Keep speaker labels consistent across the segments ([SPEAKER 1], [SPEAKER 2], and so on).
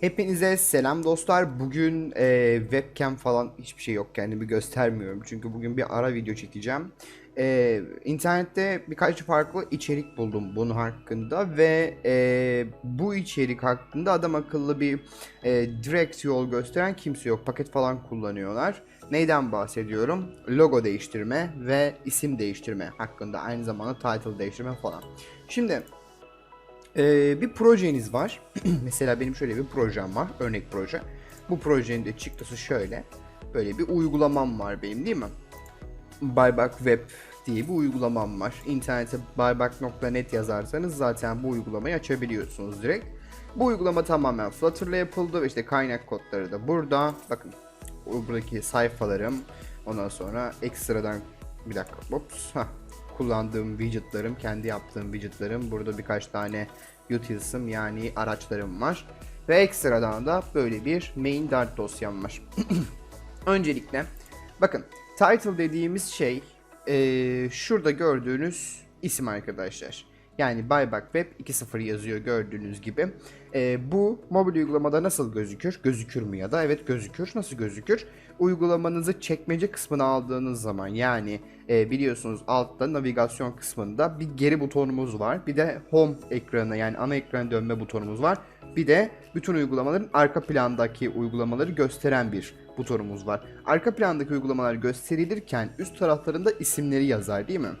[SPEAKER 1] Hepinize selam dostlar. Bugün e, webcam falan hiçbir şey yok kendimi göstermiyorum. Çünkü bugün bir ara video çekeceğim. E, internette birkaç farklı içerik buldum bunun hakkında ve e, bu içerik hakkında adam akıllı bir e, direkt yol gösteren kimse yok. Paket falan kullanıyorlar. Neyden bahsediyorum? Logo değiştirme ve isim değiştirme hakkında. Aynı zamanda title değiştirme falan. Şimdi ee, bir projeniz var. Mesela benim şöyle bir projem var. Örnek proje. Bu projenin de çıktısı şöyle. Böyle bir uygulamam var benim değil mi? Buyback Web diye bir uygulamam var. İnternete buyback.net yazarsanız zaten bu uygulamayı açabiliyorsunuz direkt. Bu uygulama tamamen Flutter'la yapıldı ve işte kaynak kodları da burada. Bakın buradaki sayfalarım. Ondan sonra ekstradan bir dakika. Ops. Hah kullandığım widgetlarım, kendi yaptığım widgetlarım. Burada birkaç tane utils'ım yani araçlarım var. Ve ekstradan da böyle bir main dart dosyam var. Öncelikle bakın title dediğimiz şey eee, şurada gördüğünüz isim arkadaşlar. Yani Buyback Web 2.0 yazıyor gördüğünüz gibi. Eee, bu mobil uygulamada nasıl gözükür? Gözükür mü ya da? Evet gözükür. Nasıl gözükür? Uygulamanızı çekmece kısmına aldığınız zaman yani e, biliyorsunuz altta navigasyon kısmında bir geri butonumuz var. Bir de home ekranı yani ana ekran dönme butonumuz var. Bir de bütün uygulamaların arka plandaki uygulamaları gösteren bir butonumuz var. Arka plandaki uygulamalar gösterilirken üst taraflarında isimleri yazar değil mi?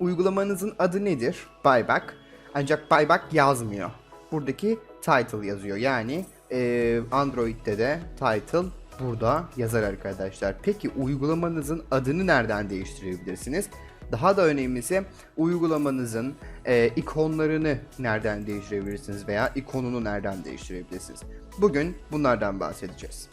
[SPEAKER 1] Uygulamanızın adı nedir? Buyback. Ancak buyback yazmıyor. Buradaki title yazıyor. Yani e, Android'de de title burada yazar arkadaşlar. Peki uygulamanızın adını nereden değiştirebilirsiniz? Daha da önemlisi uygulamanızın e, ikonlarını nereden değiştirebilirsiniz veya ikonunu nereden değiştirebilirsiniz? Bugün bunlardan bahsedeceğiz.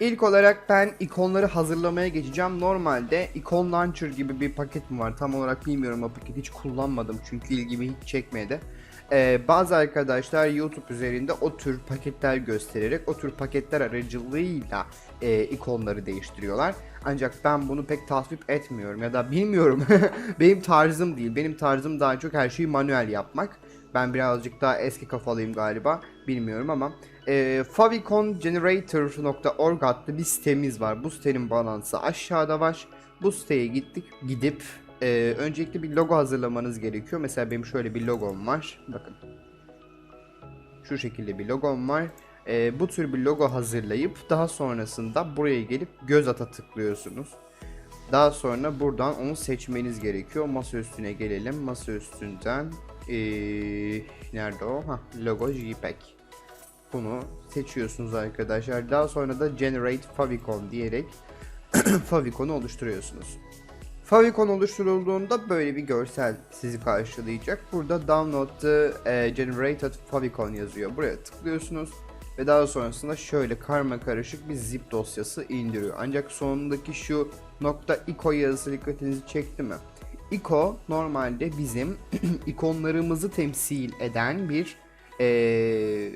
[SPEAKER 1] İlk olarak ben ikonları hazırlamaya geçeceğim. Normalde ikon launcher gibi bir paket mi var? Tam olarak bilmiyorum o paketi hiç kullanmadım çünkü ilgimi hiç çekmedi. Ee, bazı arkadaşlar YouTube üzerinde o tür paketler göstererek o tür paketler aracılığıyla e, ikonları değiştiriyorlar. Ancak ben bunu pek tasvip etmiyorum ya da bilmiyorum. Benim tarzım değil. Benim tarzım daha çok her şeyi manuel yapmak. Ben birazcık daha eski kafalıyım galiba. Bilmiyorum ama e, favicongenerator.org adlı bir sitemiz var. Bu sitenin bağlantısı aşağıda var. Bu siteye gittik gidip e, öncelikle bir logo hazırlamanız gerekiyor. Mesela benim şöyle bir logom var. Bakın. Şu şekilde bir logom var. E, bu tür bir logo hazırlayıp daha sonrasında buraya gelip göz ata tıklıyorsunuz. Daha sonra buradan onu seçmeniz gerekiyor. Masa üstüne gelelim. Masa üstünden ee, nerede o? Hah, logo JPEG. Bunu seçiyorsunuz arkadaşlar. Daha sonra da Generate Favicon diyerek Favicon'u oluşturuyorsunuz. Favicon oluşturulduğunda böyle bir görsel sizi karşılayacak. Burada Download the e, Generated Favicon yazıyor. Buraya tıklıyorsunuz ve daha sonrasında şöyle karma karışık bir zip dosyası indiriyor. Ancak sonundaki şu nokta .ico yazısı dikkatinizi çekti mi? Ico normalde bizim ikonlarımızı temsil eden bir eee,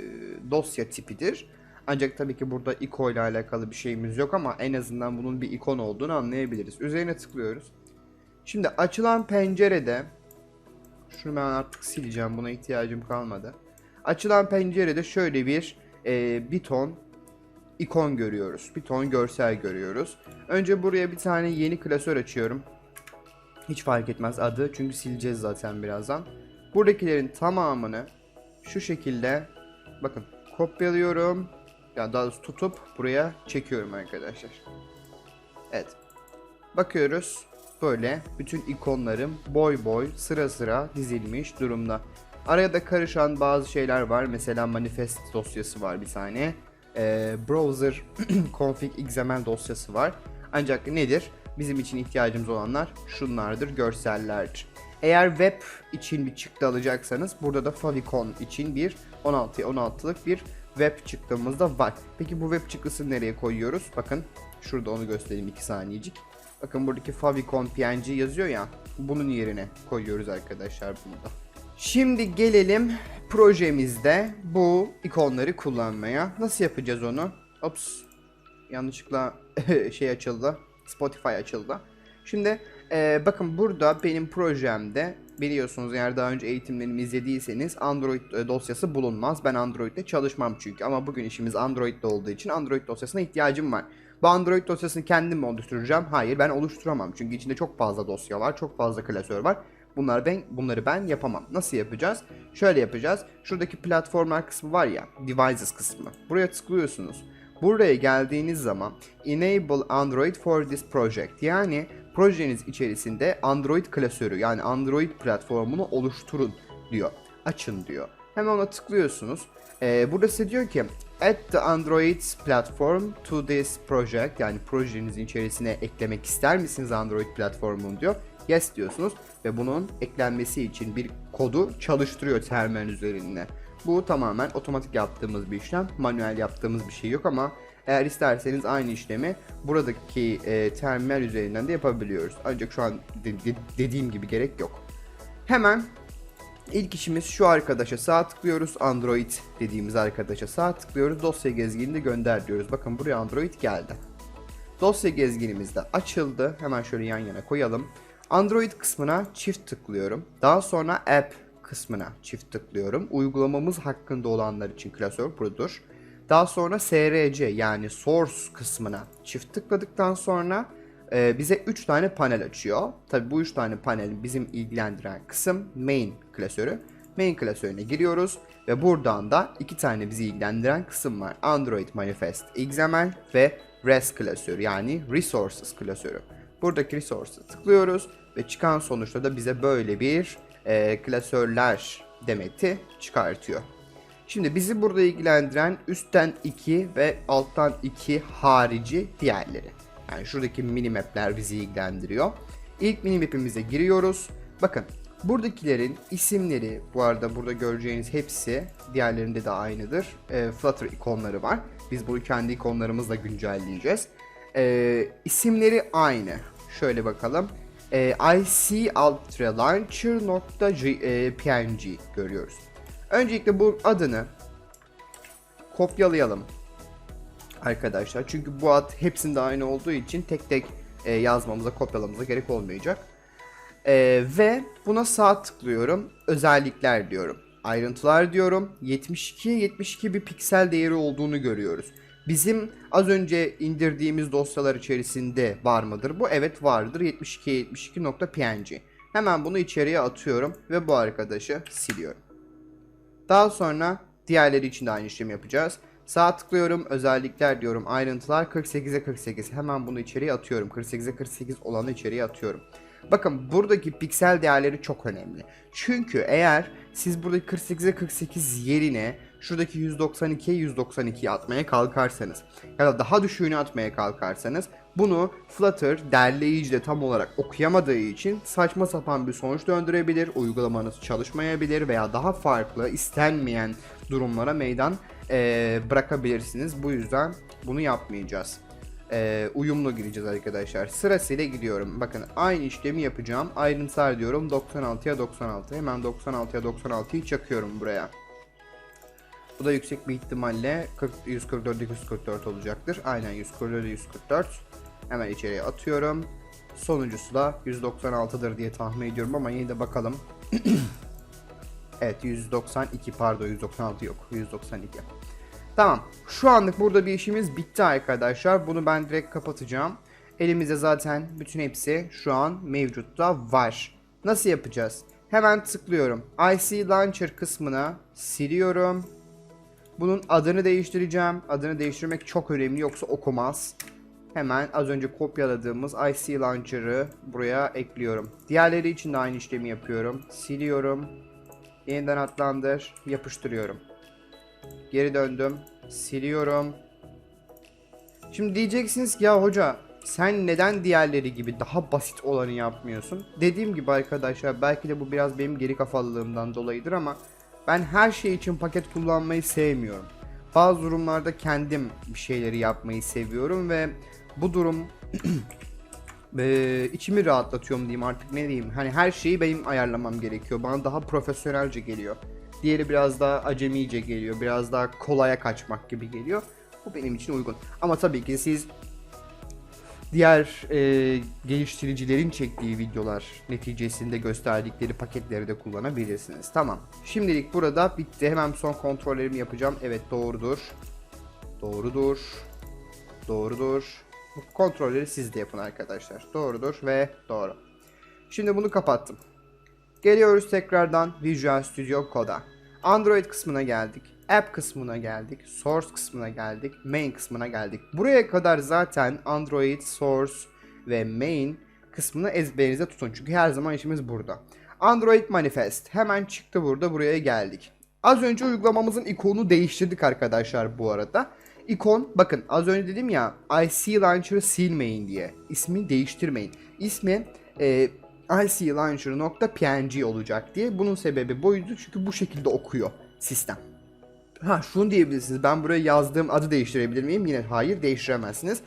[SPEAKER 1] dosya tipidir. Ancak tabii ki burada Ico ile alakalı bir şeyimiz yok ama en azından bunun bir ikon olduğunu anlayabiliriz. Üzerine tıklıyoruz. Şimdi açılan pencerede şunu ben artık sileceğim buna ihtiyacım kalmadı. Açılan pencerede şöyle bir eee bir ton ikon görüyoruz. Bir ton görsel görüyoruz. Önce buraya bir tane yeni klasör açıyorum. Hiç fark etmez adı çünkü sileceğiz zaten birazdan. Buradakilerin tamamını şu şekilde bakın kopyalıyorum. Ya daha doğrusu tutup buraya çekiyorum arkadaşlar. Evet. Bakıyoruz. Böyle bütün ikonlarım boy boy sıra sıra dizilmiş durumda. Araya da karışan bazı şeyler var. Mesela manifest dosyası var bir tane. Ee, browser config xml dosyası var. Ancak nedir? Bizim için ihtiyacımız olanlar şunlardır, görsellerdir. Eğer web için bir çıktı alacaksanız burada da favicon için bir 16 16'lık bir web çıktığımız da var. Peki bu web çıktısını nereye koyuyoruz? Bakın şurada onu göstereyim 2 saniyecik. Bakın buradaki favicon png yazıyor ya. Bunun yerine koyuyoruz arkadaşlar bunu da. Şimdi gelelim projemizde bu ikonları kullanmaya. Nasıl yapacağız onu? Ops. Yanlışlıkla şey açıldı. Spotify açıldı. Şimdi e, bakın burada benim projemde biliyorsunuz eğer daha önce eğitimlerimi izlediyseniz Android e, dosyası bulunmaz. Ben Android'de çalışmam çünkü ama bugün işimiz Android'de olduğu için Android dosyasına ihtiyacım var. Bu Android dosyasını kendim mi oluşturacağım? Hayır ben oluşturamam çünkü içinde çok fazla dosya var, çok fazla klasör var. Bunlar ben bunları ben yapamam. Nasıl yapacağız? Şöyle yapacağız. Şuradaki platformlar kısmı var ya, devices kısmı. Buraya tıklıyorsunuz. Buraya geldiğiniz zaman enable Android for this project yani projeniz içerisinde Android klasörü yani Android platformunu oluşturun diyor. Açın diyor. Hemen ona tıklıyorsunuz. Ee, burada size diyor ki add the Android platform to this project yani projenizin içerisine eklemek ister misiniz Android platformunu diyor. Yes diyorsunuz ve bunun eklenmesi için bir kodu çalıştırıyor terminal üzerinde. Bu tamamen otomatik yaptığımız bir işlem. Manuel yaptığımız bir şey yok ama eğer isterseniz aynı işlemi buradaki e, terminal üzerinden de yapabiliyoruz. Ancak şu an de- de- dediğim gibi gerek yok. Hemen ilk işimiz şu arkadaşa sağ tıklıyoruz. Android dediğimiz arkadaşa sağ tıklıyoruz. Dosya gezginini gönder diyoruz. Bakın buraya Android geldi. Dosya gezginimiz de açıldı. Hemen şöyle yan yana koyalım. Android kısmına çift tıklıyorum. Daha sonra App kısmına çift tıklıyorum. Uygulamamız hakkında olanlar için klasör budur. Daha sonra SRC yani Source kısmına çift tıkladıktan sonra e, bize 3 tane panel açıyor. Tabi bu 3 tane panel bizim ilgilendiren kısım Main klasörü. Main klasörüne giriyoruz ve buradan da iki tane bizi ilgilendiren kısım var. Android Manifest XML ve REST klasörü yani Resources klasörü. Buradaki Resources'a tıklıyoruz ve çıkan sonuçta da bize böyle bir e, klasörler demeti çıkartıyor. Şimdi bizi burada ilgilendiren üstten 2 ve alttan 2 harici diğerleri. Yani şuradaki minimap'ler bizi ilgilendiriyor. İlk minimap'imize giriyoruz. Bakın buradakilerin isimleri bu arada burada göreceğiniz hepsi diğerlerinde de aynıdır. E, Flutter ikonları var. Biz bunu kendi ikonlarımızla güncelleyeceğiz. E, isimleri aynı. Şöyle bakalım. E, icultralauncher.png görüyoruz. Öncelikle bu adını kopyalayalım arkadaşlar. Çünkü bu ad hepsinde aynı olduğu için tek tek e, yazmamıza, kopyalamamıza gerek olmayacak. E, ve buna sağ tıklıyorum. Özellikler diyorum. Ayrıntılar diyorum. 72 72 bir piksel değeri olduğunu görüyoruz. Bizim az önce indirdiğimiz dosyalar içerisinde var mıdır? Bu evet vardır. 72 72.png. Hemen bunu içeriye atıyorum ve bu arkadaşı siliyorum. Daha sonra diğerleri için de aynı işlemi yapacağız. Sağ tıklıyorum, özellikler diyorum, ayrıntılar 48'e 48. Hemen bunu içeriye atıyorum. 48'e 48 olanı içeriye atıyorum. Bakın buradaki piksel değerleri çok önemli. Çünkü eğer siz buradaki 48'e 48 yerine şuradaki 192'ye 192'yi atmaya kalkarsanız ya da daha düşüğünü atmaya kalkarsanız bunu Flutter derleyicide tam olarak okuyamadığı için saçma sapan bir sonuç döndürebilir, uygulamanız çalışmayabilir veya daha farklı istenmeyen durumlara meydan eee, bırakabilirsiniz. Bu yüzden bunu yapmayacağız. Eee, uyumlu gireceğiz arkadaşlar. Sırasıyla gidiyorum. Bakın aynı işlemi yapacağım. Ayrıntılar diyorum 96'ya 96. Hemen 96'ya 96'yı çakıyorum buraya. Bu da yüksek bir ihtimalle 40, 144 144 olacaktır. Aynen 144 144. Hemen içeriye atıyorum. Sonuncusu da 196'dır diye tahmin ediyorum ama yine de bakalım. evet 192 pardon 196 yok 192. Tamam şu anlık burada bir işimiz bitti arkadaşlar. Bunu ben direkt kapatacağım. Elimizde zaten bütün hepsi şu an mevcutta var. Nasıl yapacağız? Hemen tıklıyorum. IC Launcher kısmına siliyorum. Bunun adını değiştireceğim. Adını değiştirmek çok önemli yoksa okumaz. Hemen az önce kopyaladığımız IC Launcher'ı buraya ekliyorum. Diğerleri için de aynı işlemi yapıyorum. Siliyorum. Yeniden adlandır. Yapıştırıyorum. Geri döndüm. Siliyorum. Şimdi diyeceksiniz ki ya hoca sen neden diğerleri gibi daha basit olanı yapmıyorsun? Dediğim gibi arkadaşlar belki de bu biraz benim geri kafalılığımdan dolayıdır ama ben her şey için paket kullanmayı sevmiyorum. Bazı durumlarda kendim bir şeyleri yapmayı seviyorum ve bu durum eee, içimi rahatlatıyorum diyeyim artık ne diyeyim. Hani her şeyi benim ayarlamam gerekiyor. Bana daha profesyonelce geliyor. Diğeri biraz daha acemice geliyor. Biraz daha kolaya kaçmak gibi geliyor. Bu benim için uygun. Ama tabii ki siz diğer e, geliştiricilerin çektiği videolar neticesinde gösterdikleri paketleri de kullanabilirsiniz. Tamam. Şimdilik burada bitti. Hemen son kontrollerimi yapacağım. Evet doğrudur. Doğrudur. Doğrudur. Bu kontrolleri siz de yapın arkadaşlar. Doğrudur ve doğru. Şimdi bunu kapattım. Geliyoruz tekrardan Visual Studio Code'a. Android kısmına geldik. App kısmına geldik. Source kısmına geldik. Main kısmına geldik. Buraya kadar zaten Android, Source ve Main kısmını ezberinize tutun. Çünkü her zaman işimiz burada. Android Manifest hemen çıktı burada buraya geldik. Az önce uygulamamızın ikonunu değiştirdik arkadaşlar bu arada. İkon bakın az önce dedim ya IC Launcher'ı silmeyin diye. İsmini değiştirmeyin. İsmi e, iclauncher.png olacak diye. Bunun sebebi buydu çünkü bu şekilde okuyor sistem. Ha şunu diyebilirsiniz ben buraya yazdığım adı değiştirebilir miyim? Yine hayır değiştiremezsiniz.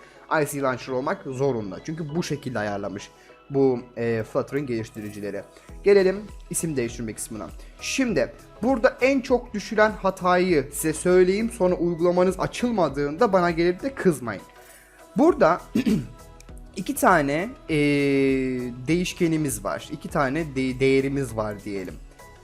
[SPEAKER 1] IC Launcher olmak zorunda. Çünkü bu şekilde ayarlamış bu e, Flutter'ın geliştiricileri. Gelelim isim değiştirme kısmına. Şimdi burada en çok düşüren hatayı size söyleyeyim sonra uygulamanız açılmadığında bana gelip de kızmayın. Burada iki tane e, değişkenimiz var. iki tane de- değerimiz var diyelim.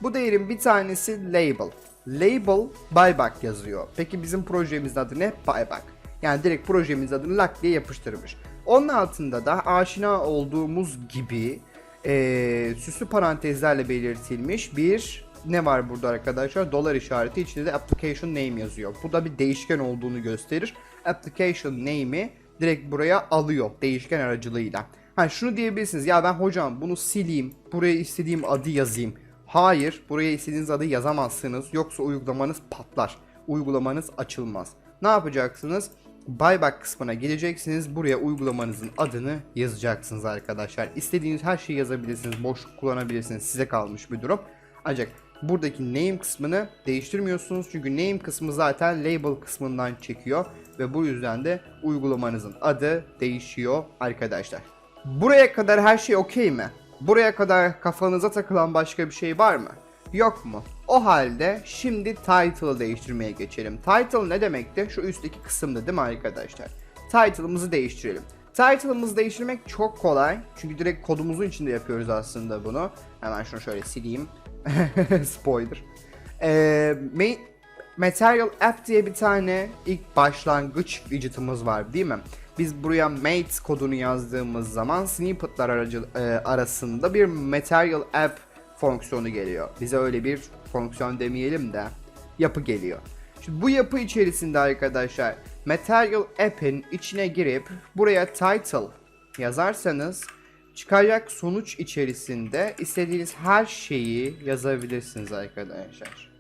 [SPEAKER 1] Bu değerin bir tanesi label. Label buyback yazıyor. Peki bizim projemizin adı ne? Buyback. Yani direkt projemizin adını lak diye yapıştırmış. Onun altında da aşina olduğumuz gibi e, süslü parantezlerle belirtilmiş bir ne var burada arkadaşlar? Dolar işareti içinde de application name yazıyor. Bu da bir değişken olduğunu gösterir. Application name'i direkt buraya alıyor değişken aracılığıyla. Ha şunu diyebilirsiniz ya ben hocam bunu sileyim buraya istediğim adı yazayım. Hayır buraya istediğiniz adı yazamazsınız yoksa uygulamanız patlar. Uygulamanız açılmaz. Ne yapacaksınız? Buyback kısmına geleceksiniz. Buraya uygulamanızın adını yazacaksınız arkadaşlar. İstediğiniz her şeyi yazabilirsiniz. Boşluk kullanabilirsiniz. Size kalmış bir durum. Ancak buradaki name kısmını değiştirmiyorsunuz. Çünkü name kısmı zaten label kısmından çekiyor. Ve bu yüzden de uygulamanızın adı değişiyor arkadaşlar. Buraya kadar her şey okey mi? Buraya kadar kafanıza takılan başka bir şey var mı? Yok mu? O halde şimdi title'ı değiştirmeye geçelim. Title ne demekti? Şu üstteki kısımda değil mi arkadaşlar? Title'ımızı değiştirelim. Title'ımızı değiştirmek çok kolay. Çünkü direkt kodumuzun içinde yapıyoruz aslında bunu. Hemen şunu şöyle sileyim. Spoiler. Ee, ma- Material App diye bir tane ilk başlangıç widget'ımız var değil mi? Biz buraya mate kodunu yazdığımız zaman snippet'lar aracı, e, arasında bir Material App fonksiyonu geliyor. Bize öyle bir fonksiyon demeyelim de yapı geliyor. Şimdi bu yapı içerisinde arkadaşlar Material App'in içine girip buraya title yazarsanız çıkacak sonuç içerisinde istediğiniz her şeyi yazabilirsiniz arkadaşlar.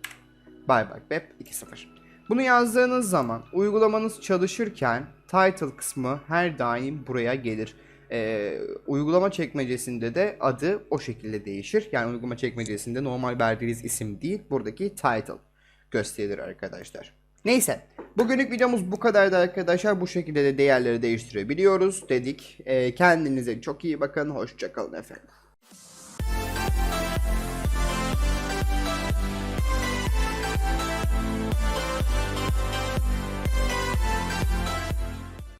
[SPEAKER 1] Bye bye web 2.0. Bunu yazdığınız zaman uygulamanız çalışırken title kısmı her daim buraya gelir. Ee, uygulama çekmecesinde de adı o şekilde değişir. Yani uygulama çekmecesinde normal verdiğiniz isim değil buradaki title gösterilir arkadaşlar. Neyse bugünlük videomuz bu kadardı arkadaşlar. Bu şekilde de değerleri değiştirebiliyoruz dedik. Ee, kendinize çok iyi bakın. Hoşçakalın efendim.